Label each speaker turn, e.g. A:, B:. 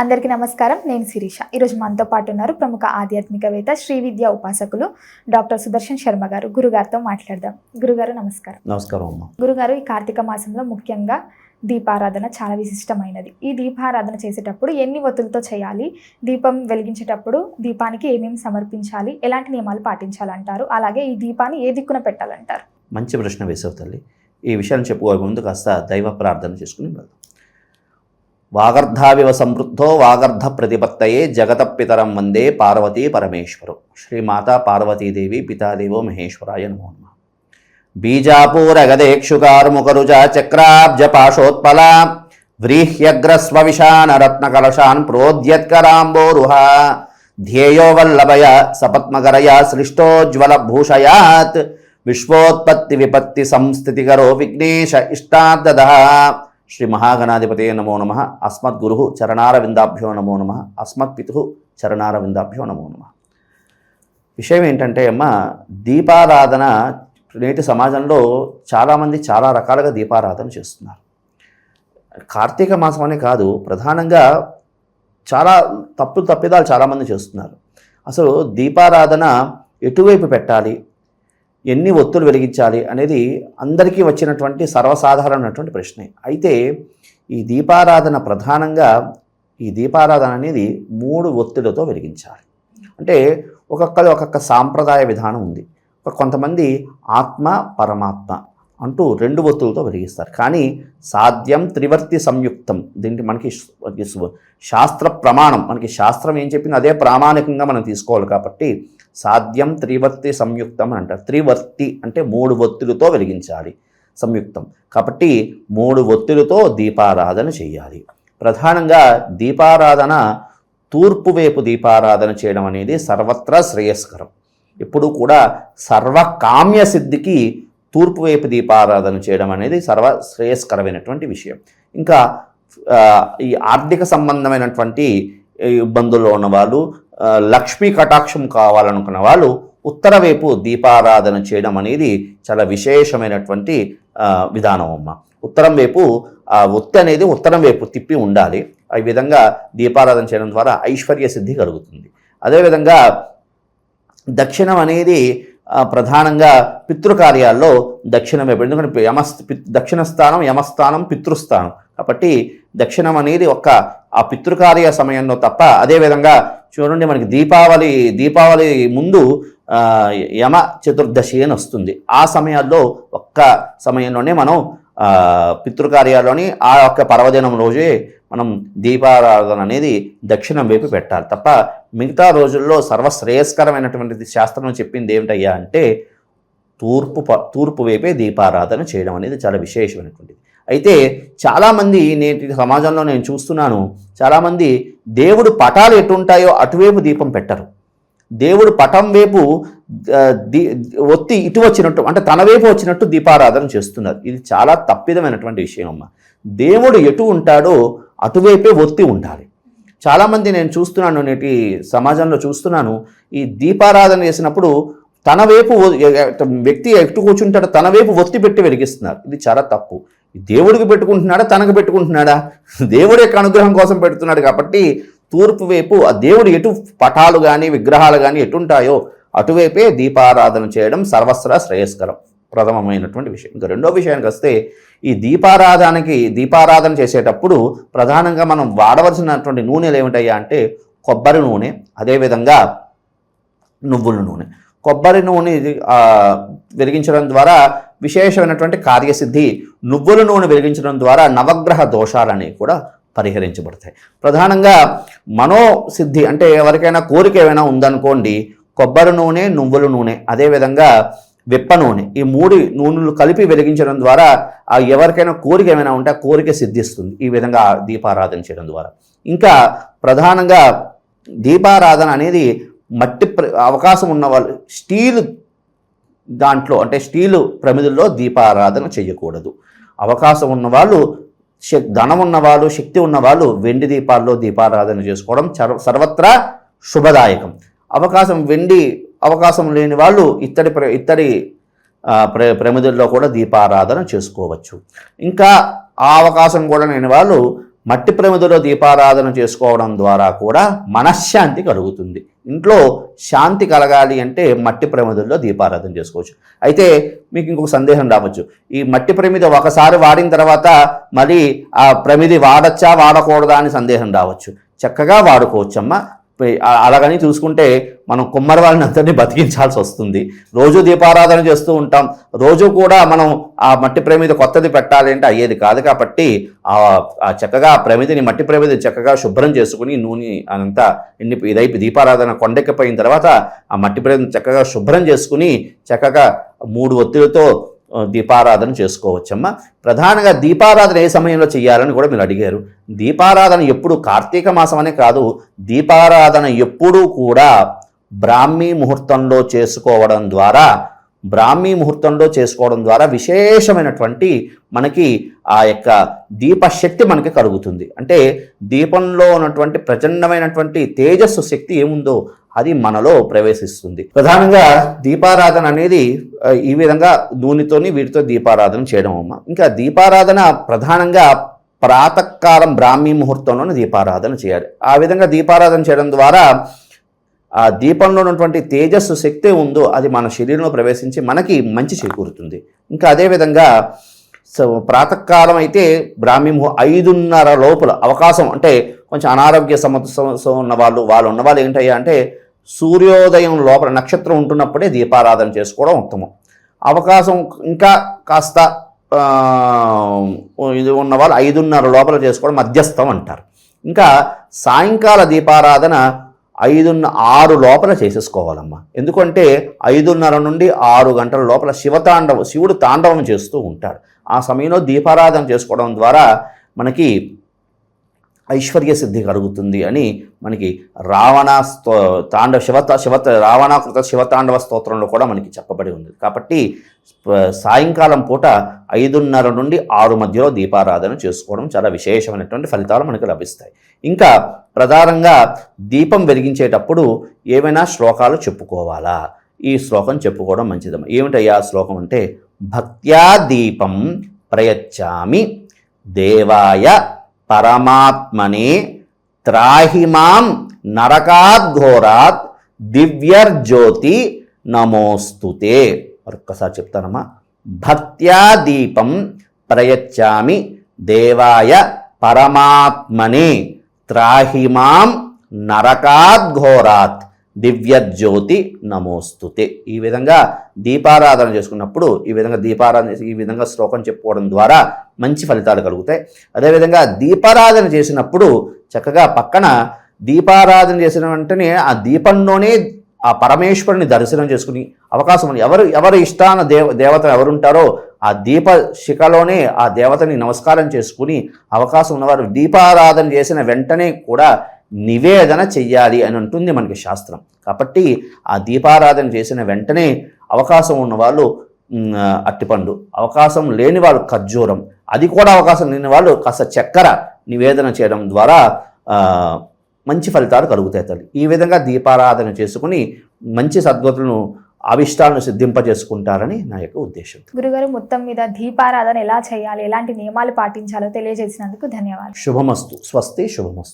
A: అందరికీ నమస్కారం. నేను శిరీష. ఈరోజు మనతో పాటు ఉన్నారు ప్రముఖ ఆధ్యాత్మికవేత్త శ్రీ విద్య ఉపాసకులు డాక్టర్ సుదర్శన్ శర్మ గారు. గురుగారితో మాట్లాడదాం. గురుగారు నమస్కారం.
B: నమస్కారం అమ్మ.
A: గురుగారు ఈ కార్తీక మాసంలో ముఖ్యంగా దీపారాధన చాలా విశిష్టమైనది. ఈ దీపారాధన చేసేటప్పుడు ఎన్ని ఒత్తులతో చేయాలి? దీపం వెలిగించేటప్పుడు దీపానికి ఏమేమి సమర్పించాలి? ఎలాంటి నియమాలు పాటించాలంటారు? అలాగే ఈ దీపాన్ని ఏ దిక్కున పెట్టాలంటారు?
B: మంచి ప్రశ్న వేసావు తల్లి. ఈ విషయాన్ని చెప్పుకోక ముందు కాస్త దైవ ప్రార్థన చేసుకుని వెళ్దాం. వాగర్ధావివ సమృద్ధో వాగర్ధ ప్రతిపత్తయే జగత పితరం వందే పార్వతీ పరమేశ్వరు. శ్రీమాతా పార్వతీదేవి పితాదేవో మహేశ్వరాయ నమో నమ. బీజాపూరగదేక్షుకార్ముకరుజ చక్రాబ్జ పాశోత్పల వ్రీహ్యగ్రస్వవిశాన రత్నకలశాన్ ప్రోద్యత్కరాంబోరుహ. ధ్యేయో వల్లభయ సపత్మకరయ సృష్టోజ్వల భూషయాత్ విశ్వోత్పత్తి విపత్తి సంస్థితికరో విఘ్నేశ ఇష్టార్థద శ్రీ మహాగణాధిపతే నమో నమ అస్మద్గురు చరణారవిందాభ్యో నమో నమ అస్మత్పితు చరణారవిందాభ్యో నమో నమ విషయం ఏంటంటే అమ్మ దీపారాధన నేటి సమాజంలో చాలామంది చాలా రకాలుగా దీపారాధన చేస్తున్నారు. కార్తీక మాసం అనే కాదు ప్రధానంగా చాలా తప్పులు తప్పిదాలు చాలామంది చేస్తున్నారు. అసలు దీపారాధన ఎటువైపు పెట్టాలి? ఎన్ని ఒత్తులు వెలిగించాలి అనేది అందరికీ వచ్చినటువంటి సర్వసాధారణమైనటువంటి ప్రశ్నే. అయితే ఈ దీపారాధన ప్రధానంగా ఈ దీపారాధన అనేది మూడు ఒత్తులతో వెలిగించాలి. అంటే ఒక్కొక్కరు ఒక్కొక్క సాంప్రదాయ విధానం ఉంది. కొంతమంది ఆత్మ పరమాత్మ అంటూ రెండు ఒత్తులతో వెలిగిస్తారు. కానీ సాధ్యం త్రివర్తి సంయుక్తం. దీనికి మనకి శాస్త్ర ప్రమాణం. మనకి శాస్త్రం ఏం చెప్పింది? అదే ప్రామాణికంగా మనం తీసుకోవాలి కాబట్టి సాధ్యం త్రివర్తి సంయుక్తం అని అంటారు. త్రివర్తి అంటే మూడు ఒత్తులతో వెలిగించాలి సంయుక్తం. కాబట్టి మూడు ఒత్తులతో దీపారాధన చేయాలి. ప్రధానంగా దీపారాధన తూర్పు వైపు దీపారాధన చేయడం అనేది సర్వత్రా శ్రేయస్కరం. ఇప్పుడు కూడా సర్వకామ్య సిద్ధికి తూర్పు వైపు దీపారాధన చేయడం అనేది సర్వ శ్రేయస్కరమైనటువంటి విషయం. ఇంకా ఈ ఆర్థిక సంబంధమైనటువంటి ఇబ్బందుల్లో ఉన్నవాళ్ళు లక్ష్మీ కటాక్షం కావాలనుకున్న వాళ్ళు ఉత్తర వైపు దీపారాధన చేయడం అనేది చాలా విశేషమైనటువంటి విధానం అమ్మ. ఉత్తరం వైపు ఆ ఒత్తి అనేది ఉత్తరం వైపు తిప్పి ఉండాలి. ఈ విధంగా దీపారాధన చేయడం ద్వారా ఐశ్వర్య సిద్ధి కలుగుతుంది. అదేవిధంగా దక్షిణం అనేది ప్రధానంగా పితృకార్యాల్లో దక్షిణం వైపు ఎందుకంటే యమ దక్షిణ స్థానం యమస్థానం పితృస్థానం. కాబట్టి దక్షిణం అనేది ఒక్క ఆ పితృకార్య సమయంలో తప్ప అదేవిధంగా చూడండి మనకి దీపావళి దీపావళి ముందు యమ చతుర్దశి అని వస్తుంది. ఆ సమయాల్లో ఒక్క సమయంలోనే మనం పితృకార్యాల్లోని ఆ యొక్క పర్వదినం రోజే మనం దీపారాధన అనేది దక్షిణం వైపు పెట్టాలి. తప్ప మిగతా రోజుల్లో సర్వశ్రేయస్కరమైనటువంటిది శాస్త్రం చెప్పింది ఏమిటయ్యా అంటే తూర్పు ప తూర్పు వైపే దీపారాధన చేయడం అనేది చాలా విశేషమైనటువంటిది. అయితే చాలామంది నేటి సమాజంలో నేను చూస్తున్నాను చాలామంది దేవుడు పటాలు ఎటుంటాయో అటువైపు దీపం పెట్టరు. దేవుడు పటం వైపు దీ ఒత్తి ఇటు వచ్చినట్టు అంటే తన వైపు వచ్చినట్టు దీపారాధన చేస్తున్నారు. ఇది చాలా తప్పిదమైనటువంటి విషయం అమ్మ. దేవుడు ఎటు ఉంటాడో అటువైపే ఒత్తి ఉండాలి. చాలామంది నేను చూస్తున్నాను నేటి సమాజంలో చూస్తున్నాను ఈ దీపారాధన చేసినప్పుడు తన వైపు వ్యక్తి ఎటు కూర్చుంటాడో తన వైపు ఒత్తి పెట్టి వెలిగిస్తున్నారు. ఇది చాలా తప్పు. దేవుడికి పెట్టుకుంటున్నాడా తనకు పెట్టుకుంటున్నాడా? దేవుడి యొక్క అనుగ్రహం కోసం పెడుతున్నాడు కాబట్టి తూర్పు వైపు ఆ దేవుడు ఎటు పటాలు కానీ విగ్రహాలు కానీ ఎటుంటాయో అటువైపే దీపారాధన చేయడం సర్వస్ర శ్రేయస్కరం. ప్రథమమైనటువంటి విషయం. ఇంకా రెండో విషయానికి వస్తే ఈ దీపారాధనకి దీపారాధన చేసేటప్పుడు ప్రధానంగా మనం వాడవలసినటువంటి నూనెలు ఏమిటయ్యా అంటే కొబ్బరి నూనె అదేవిధంగా నువ్వుల నూనె. కొబ్బరి నూనె వెలిగించడం ద్వారా విశేషమైనటువంటి కార్యసిద్ధి నువ్వుల నూనె వెలిగించడం ద్వారా నవగ్రహ దోషాలని కూడా పరిహరించబడతాయి. ప్రధానంగా మనోసిద్ధి అంటే ఎవరికైనా కోరిక ఏమైనా ఉందనుకోండి కొబ్బరి నూనె నువ్వుల నూనె అదేవిధంగా విప్ప నూనె ఈ మూడు నూనెలు కలిపి వెలిగించడం ద్వారా ఆ ఎవరికైనా కోరిక ఏమైనా ఉంటే ఆ కోరిక సిద్ధిస్తుంది. ఈ విధంగా దీపారాధన చేయడం ద్వారా. ఇంకా ప్రధానంగా దీపారాధన అనేది మట్టి ప్ర- అవకాశం ఉన్న వాళ్ళు స్టీల్ దాంట్లో అంటే స్టీలు ప్రమిదుల్లో దీపారాధన చేయకూడదు. అవకాశం ఉన్నవాళ్ళు శక్ ధనం ఉన్నవాళ్ళు శక్తి ఉన్నవాళ్ళు వెండి దీపాల్లో దీపారాధన చేసుకోవడం సర్వత్రా శుభదాయకం. అవకాశం వెండి అవకాశం లేని వాళ్ళు ఇత్తడి ప్ర ఇత్తడి ప్ర ప్రమిదుల్లో కూడా దీపారాధన చేసుకోవచ్చు. ఇంకా ఆ అవకాశం కూడా లేని వాళ్ళు మట్టి ప్రమిదలో దీపారాధన చేసుకోవడం ద్వారా కూడా మనశ్శాంతి కలుగుతుంది. ఇంట్లో శాంతి కలగాలి అంటే మట్టి ప్రమిదల్లో దీపారాధన చేసుకోవచ్చు. అయితే మీకు ఇంకొక సందేహం రావచ్చు. ఈ మట్టి ప్రమిద ఒకసారి వాడిన తర్వాత మళ్ళీ ఆ ప్రమిది వాడచ్చా వాడకూడదా అని సందేహం రావచ్చు. చక్కగా వాడుకోవచ్చమ్మా. అలాగని చూసుకుంటే మనం కుమ్మరి వాళ్ళని అందరినీ బతికించాల్సి వస్తుంది. రోజు దీపారాధన చేస్తూ ఉంటాం. రోజు కూడా మనం ఆ మట్టి ప్రమిద కొత్తది పెట్టాలి అంటే అయ్యేది కాదు కాబట్టి ఆ ఆ చక్కగా ఆ ప్రమిదిని మట్టి ప్రమిది చక్కగా శుభ్రం చేసుకుని నూనె అంతా ఎన్ని ఇదైపు దీపారాధన కొండెక్కిపోయిన తర్వాత ఆ మట్టి ప్రమిదిని చక్కగా శుభ్రం చేసుకుని చక్కగా మూడు ఒత్తిడితో దీపారాధన చేసుకోవచ్చమ్మా. ప్రధానంగా దీపారాధన ఏ సమయంలో చేయాలని కూడా మీరు అడిగారు. దీపారాధన ఎప్పుడు కార్తీక మాసం అనే కాదు దీపారాధన ఎప్పుడూ కూడా బ్రాహ్మీ ముహూర్తంలో చేసుకోవడం ద్వారా బ్రాహ్మీ ముహూర్తంలో చేసుకోవడం ద్వారా విశేషమైనటువంటి మనకి ఆ యొక్క దీపశక్తి మనకి కలుగుతుంది. అంటే దీపంలో ఉన్నటువంటి ప్రచండమైనటువంటి తేజస్సు శక్తి ఏముందో అది మనలో ప్రవేశిస్తుంది. ప్రధానంగా దీపారాధన అనేది ఈ విధంగా నూనెతోని వీటితో దీపారాధన చేయడం అమ్మ. ఇంకా దీపారాధన ప్రధానంగా ప్రాతకాలం బ్రాహ్మీ ముహూర్తంలోనే దీపారాధన చేయాలి. ఆ విధంగా దీపారాధన చేయడం ద్వారా ఆ దీపంలో ఉన్నటువంటి తేజస్సు శక్తి ఉందో అది మన శరీరంలో ప్రవేశించి మనకి మంచి చేకూరుతుంది. ఇంకా అదేవిధంగా సో ప్రాతకాలం అయితే బ్రాహ్మీ ఐదున్నర లోపల అవకాశం అంటే కొంచెం అనారోగ్య సమస్య ఉన్న వాళ్ళు వాళ్ళు ఉన్న వాళ్ళు ఏంటయ్యా అంటే సూర్యోదయం లోపల నక్షత్రం ఉంటున్నప్పుడే దీపారాధన చేసుకోవడం ఉత్తమం. అవకాశం ఇంకా కాస్త ఇది ఉన్న వాళ్ళు ఐదున్నర లోపల చేసుకోవడం మధ్యస్థం అంటారు. ఇంకా సాయంకాల దీపారాధన ఐదున్న ఆరు లోపల చేసేసుకోవాలమ్మా. ఎందుకంటే ఐదున్నర నుండి ఆరు గంటల లోపల శివతాండవం శివుడు తాండవం చేస్తూ ఉంటాడు. ఆ సమయంలో దీపారాధన చేసుకోవడం ద్వారా మనకి ఐశ్వర్య సిద్ధి కలుగుతుంది అని మనకి రావణ స్తో తాండవ శివత శివత రావణాకృత శివతాండవ స్తోత్రంలో కూడా మనకి చెప్పబడి ఉంది. కాబట్టి సాయంకాలం పూట ఐదున్నర నుండి ఆరు మధ్యలో దీపారాధన చేసుకోవడం చాలా విశేషమైనటువంటి ఫలితాలు మనకు లభిస్తాయి. ఇంకా ప్రధానంగా దీపం వెలిగించేటప్పుడు ఏమైనా శ్లోకాలు చెప్పుకోవాలా? ఈ శ్లోకం చెప్పుకోవడం మంచిది ఏమిటయ్యా ఆ శ్లోకం అంటే భక్త్యా దీపం ప్రయచ్చామి దేవాయ పరమాత్మని త్రాహిమాం నరకాద్ఘోరాత్ దివ్యర్జ్యోతి నమోస్తుతే. మరొక్కసారి చెప్తానమ్మా. భక్త్యా దీపం ప్రయచ్చామి దేవాయ పరమాత్మని త్రాహిమాం నరకాద్ఘోరాత్ దివ్యజ్యోతి నమోస్తుతే. ఈ విధంగా దీపారాధన చేసుకున్నప్పుడు ఈ విధంగా దీపారాధన ఈ విధంగా శ్లోకం చెప్పుకోవడం ద్వారా మంచి ఫలితాలు కలుగుతాయి. అదేవిధంగా దీపారాధన చేసినప్పుడు చక్కగా పక్కన దీపారాధన చేసిన వెంటనే ఆ దీపంలోనే ఆ పరమేశ్వరుని దర్శనం చేసుకుని అవకాశం ఉంది ఎవరు ఎవరి ఇష్టాన దేవ దేవత ఎవరుంటారో ఆ దీప శిఖలోనే ఆ దేవతని నమస్కారం చేసుకుని అవకాశం ఉన్నవారు దీపారాధన చేసిన వెంటనే కూడా నివేదన చెయ్యాలి అని ఉంటుంది మనకి శాస్త్రం. కాబట్టి ఆ దీపారాధన చేసిన వెంటనే అవకాశం ఉన్నవాళ్ళు అట్టిపండు. అవకాశం లేని వాళ్ళు ఖర్జూరం. అది కూడా అవకాశం లేని వాళ్ళు కాస్త చక్కెర నివేదన చేయడం ద్వారా మంచి ఫలితాలు కలుగుతాయి తల్లి. ఈ విధంగా దీపారాధన చేసుకుని మంచి సద్గతులను అభిష్టాలను సిద్ధింపజేసుకుంటారని నా యొక్క ఉద్దేశం.
A: గురుగారు మొత్తం మీద దీపారాధన ఎలా చేయాలి? ఎలాంటి నియమాలు పాటించాలో తెలియజేసినందుకు ధన్యవాదాలు.
B: శుభమస్తు. స్వస్తి శుభమస్తు.